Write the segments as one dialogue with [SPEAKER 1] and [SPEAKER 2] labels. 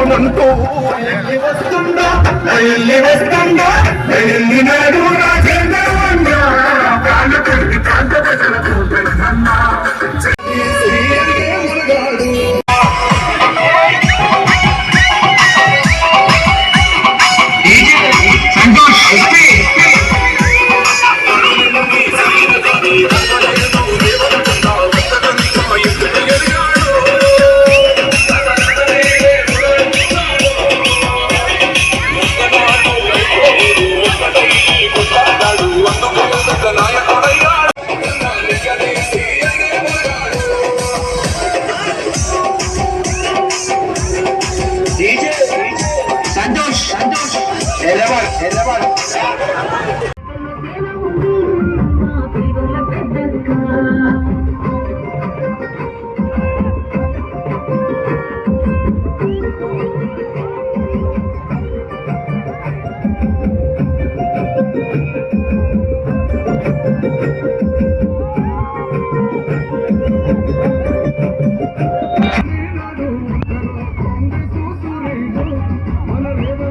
[SPEAKER 1] పోనంటూ ఎల్లి వస్తుందా? ఎల్లి వస్తుందా? ఎల్లినాడు రాజేంద్ర Yeah.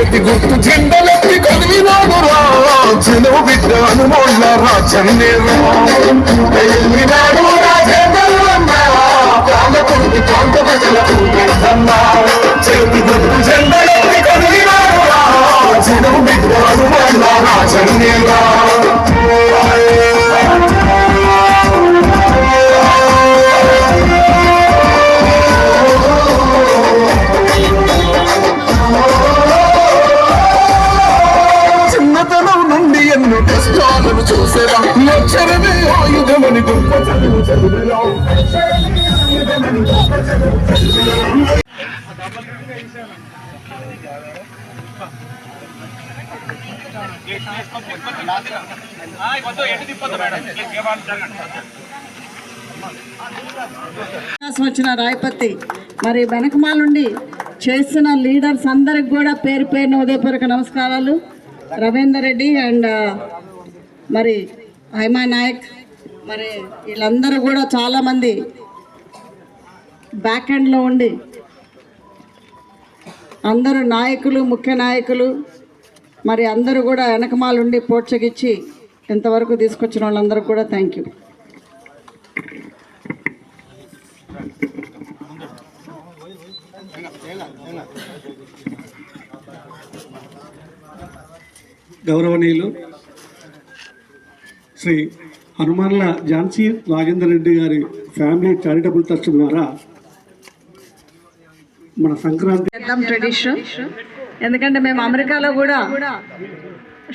[SPEAKER 1] చేతి గుర్తు జెండలెత్తి కదిలినాడు రా చెలువు బిడ్డ అనుమోళ్ళ రాజన్నేరా వెళ్ళినాడు చేతి గుర్తు జెండలెత్తి కదిలినాడు రా చెలువు బిడ్డ అనుమోళ్ళ రాజన్నేరా అక్షరమే ఆయుధమని గొప్ప చదువు
[SPEAKER 2] వచ్చిన రాయపతి మరి వెనకమాల నుండి చేస్తున్న లీడర్స్ అందరికి కూడా పేరు పేరున ఉదయపూర్వక నమస్కారాలు. రవీందర్ రెడ్డి అండ్ మరి హైమా నాయక్ మరి వీళ్ళందరూ కూడా చాలామంది బ్యాక్ హ్యాండ్లో ఉండి అందరూ నాయకులు ముఖ్య నాయకులు మరి అందరూ కూడా వెనకమాలుండి ఉండి ఇంతవరకు తీసుకొచ్చిన వాళ్ళందరూ కూడా థ్యాంక్ యూ
[SPEAKER 3] గౌరవనీయులు శ్రీ హనుమాన్ల ఝాన్సీ రాజేందర్ రెడ్డి గారి ఫ్యామిలీ చారిటబుల్ ట్రస్ట్ ద్వారా మన సంక్రాంతి
[SPEAKER 2] ట్రెడిషన్ ఎందుకంటే మేము అమెరికాలో కూడా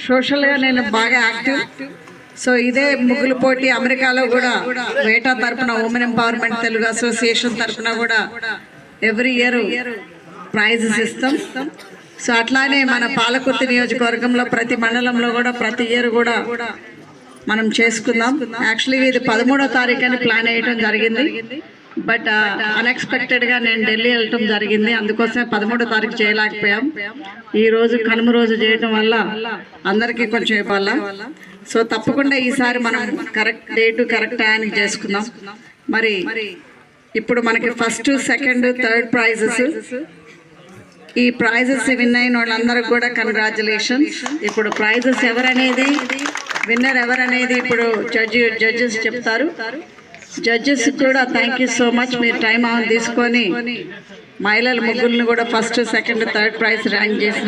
[SPEAKER 2] సోషల్గా నేను బాగా యాక్టివ్ సో ఇదే ముగ్గులు పోటీ అమెరికాలో కూడా వేటా తరపున ఉమెన్ ఎంపవర్మెంట్ తెలుగు అసోసియేషన్ తరపున కూడా ఎవ్రీ ఇయర్ ప్రైజెస్ ఇస్తాం. సో అట్లానే మన పాలకుర్తి నియోజకవర్గంలో ప్రతి మండలంలో కూడా ప్రతి ఇయర్ కూడా మనం చేసుకుందాం. యాక్చువల్లీ ఇది పదమూడో తారీఖు అని ప్లాన్ వేయడం జరిగింది బట్ అన్ఎక్స్పెక్టెడ్గా uh, నేను ఢిల్లీ వెళ్ళటం జరిగింది. అందుకోసమే పదమూడో తారీఖు చేయలేకపోయాం. ఈ రోజు కనుమ రోజు చేయటం వల్ల అందరికీ కొంచెం ఇవ్వాలా సో తప్పకుండా ఈసారి మనం కరెక్ట్ డేటు కరెక్ట్ టైంకి చేసుకుందాం. మరి ఇప్పుడు మనకి ఫస్ట్ సెకండ్ థర్డ్ ప్రైజెస్ ఈ ప్రైజెస్ విన్ అయిన వాళ్ళందరికీ కూడా కంగ్రాచులేషన్స్ ఇప్పుడు ప్రైజెస్ ఎవరనేది విన్నర్ ఎవరనేది ఇప్పుడు జడ్జి జడ్జెస్ చెప్తారు. జడ్జెస్ కూడా థ్యాంక్ యూ సో మచ్ మీరు టైం ఆన్ తీసుకొని మహిళల ముగ్గురిని కూడా first second third prize rank చేసిన